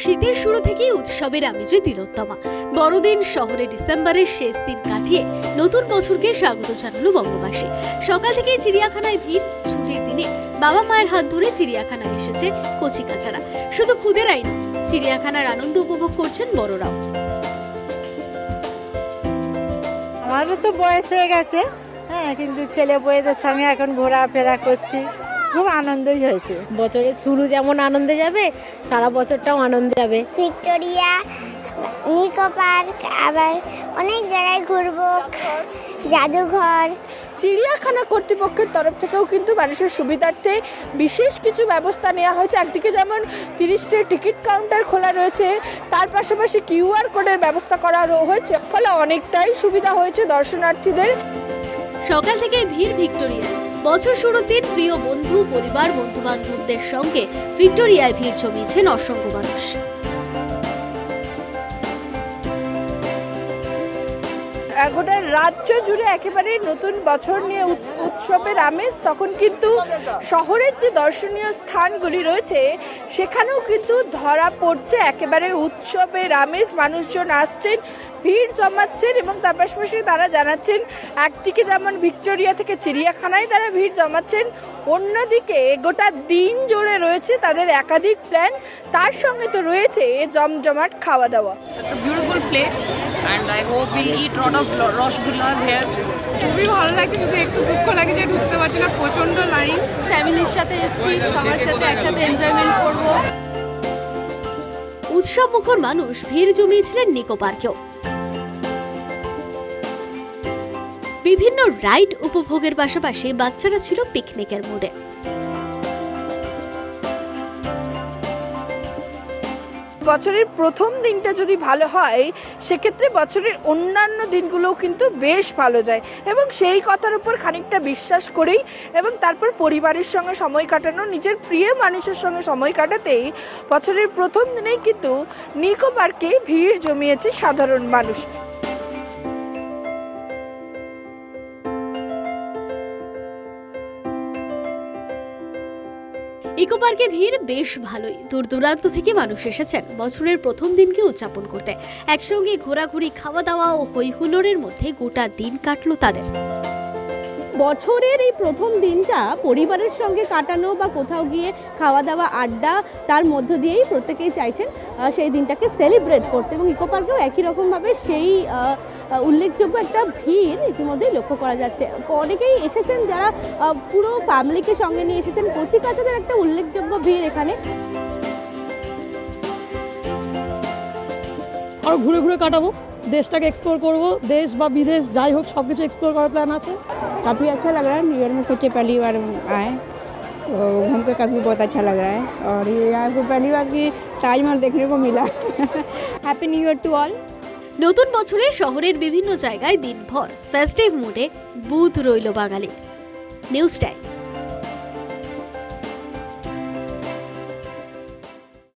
শীতের শুরু থেকেই উৎসবের আমেজে তিলোত্তমা। বড়দিন শহরে ডিসেম্বরের শেষ দিন কাটিয়ে নতুন বছরকে স্বাগত জানালো বঙ্গবাসী। সকাল থেকেই চিড়িয়াখানায় ভিড়, ছুটির দিনে বাবা মায়ের হাত ধরে চিড়িয়াখানায় এসেছে কচি কাচারা শুধু খুদেরাই না চিড়িয়াখানার আনন্দ উপভোগ করছেন বড়রাও। আমারও তো বয়স হয়ে গেছে হ্যাঁ কিন্তু ছেলে বয়েদের সঙ্গে এখন ঘোরাফেরা করছি। খুব আনন্দই হয়েছে। বছরের শুরু যেমন আনন্দে যাবে সারা বছরটাও আনন্দে যাবে। ভিক্টোরিয়া নিকো পার্ক আবার অনেক জায়গায় ঘুরবো জাদুঘর। চিড়িয়াখানা কর্তৃপক্ষের তরফ থেকেও কিন্তু মানুষের সুবিধার্থে বিশেষ কিছু ব্যবস্থা নেওয়া হয়েছে। একদিকে যেমন তিরিশটি টিকিট কাউন্টার খোলা রয়েছে তার পাশাপাশি কিউআর কোডের ব্যবস্থা করা হয়েছে। ফলে অনেকটাই সুবিধা হয়েছে দর্শনার্থীদের। সকাল থেকে ভিড় ভিক্টোরিয়া বছর দিন প্রিয় বন্ধু, পরিবার বন্ধু বান্ধবদের সঙ্গে ভিক্টোরিয়ায় ভিড় জমিয়েছেন অসংখ্য মানুষ। গোটা রাজ্য জুড়ে একেবারে নতুন বছর নিয়ে উৎ- উৎসবের আমেজ, তখন কিন্তু শহরের যে দর্শনীয় স্থানগুলি রয়েছে, সেখানেও কিন্তু ধরা পড়ছে একেবারে উৎসবের আমেজ। মানুষজন আসছেন ভিড় জমাচ্ছেন এবং তার পাশাপাশি তারা জানাচ্ছেন একদিকে যেমন ভিক্টোরিয়া থেকে চিড়িয়াখানায় তারা ভিড় জমাচ্ছেন অন্যদিকে গোটা দিন জুড়ে রয়েছে তাদের একাধিক প্ল্যান। তার সঙ্গে তো রয়েছে জমজমাট খাওয়া দাওয়া It's a beautiful place, and I hope we'll eat lot of lo- rosgullas here. খুবই ভালো লাগছে শুধু একটু দুঃখ লাগে যে ঢুকতে পারছি না প্রচণ্ড লাইন। ফ্যামিলির সাথে এসেছি সবার সাথে একসাথে এনজয়মেন্ট করব। উৎসব মুখর মানুষ ভিড় জমিয়েছিলেন নিকো পার্কেও। বিভিন্ন রাইড উপভোগের পাশাপাশি বাচ্চারা ছিল পিকনিকের মুডে। বছরের প্রথম দিনটা যদি ভালো হয়, সেক্ষেত্রে বছরের অন্যান্য দিনগুলোও কিন্তু বেশ ভালো যায়। এবং সেই কথার উপর খানিকটা বিশ্বাস করেই এবং তারপর পরিবারের সঙ্গে সময় কাটানো, নিজের প্রিয় মানুষের সঙ্গে সময় কাটাতেই বছরের প্রথম দিনেই কিন্তু নিকো পার্কে ভিড় জমিয়েছে সাধারণ মানুষ। ইকো পার্কে ভিড় বেশ ভালোই। দূর দূরান্ত থেকে মানুষ এসেছেন। বছরের প্রথম দিনকে উদযাপন করতে। একসঙ্গে ঘোরাঘুরি, খাওয়া দাওয়া ও হৈহুল্লোড়ের মধ্যে গোটা দিন কাটল তাদের। বছরের এই প্রথম দিনটা পরিবারের সঙ্গে কাটানো বা কোথাও গিয়ে খাওয়া দাওয়া, আড্ডা তার মধ্য দিয়েই প্রত্যেকেই চাইছেন সেই দিনটাকে সেলিব্রেট করতে এবং ইকো পার্কেও একই রকমভাবে সেই উল্লেখযোগ্য একটা ভিড় ইতিমধ্যেই লক্ষ্য করা যাচ্ছে। অনেকেই এসেছেন যারা পুরো ফ্যামিলিকে সঙ্গে নিয়ে এসেছেন কচি কাচাদের একটা উল্লেখযোগ্য ভিড় এখানে। আরও ঘুরে ঘুরে কাটাবো? দেশটাকে এক্সপ্লোর করব দেশ বা বিদেশ যাই হোক সব কিছু এক্সপ্লোর করার প্ল্যান আছে काफ़ी अच्छा लग रहा है न्यू ईयर में सोचे पहली बार आए तो घूम के काफ़ी बहुत अच्छा लग रहा है और ये यहाँ को पहली बार की ताजमहल देखने को मिला happy new year to all নতুন বছরে শহরের বিভিন্ন জায়গায় দিনভর ফেস্টিভ মুডে বুথ রইল বাঙালি নিউজ টাইম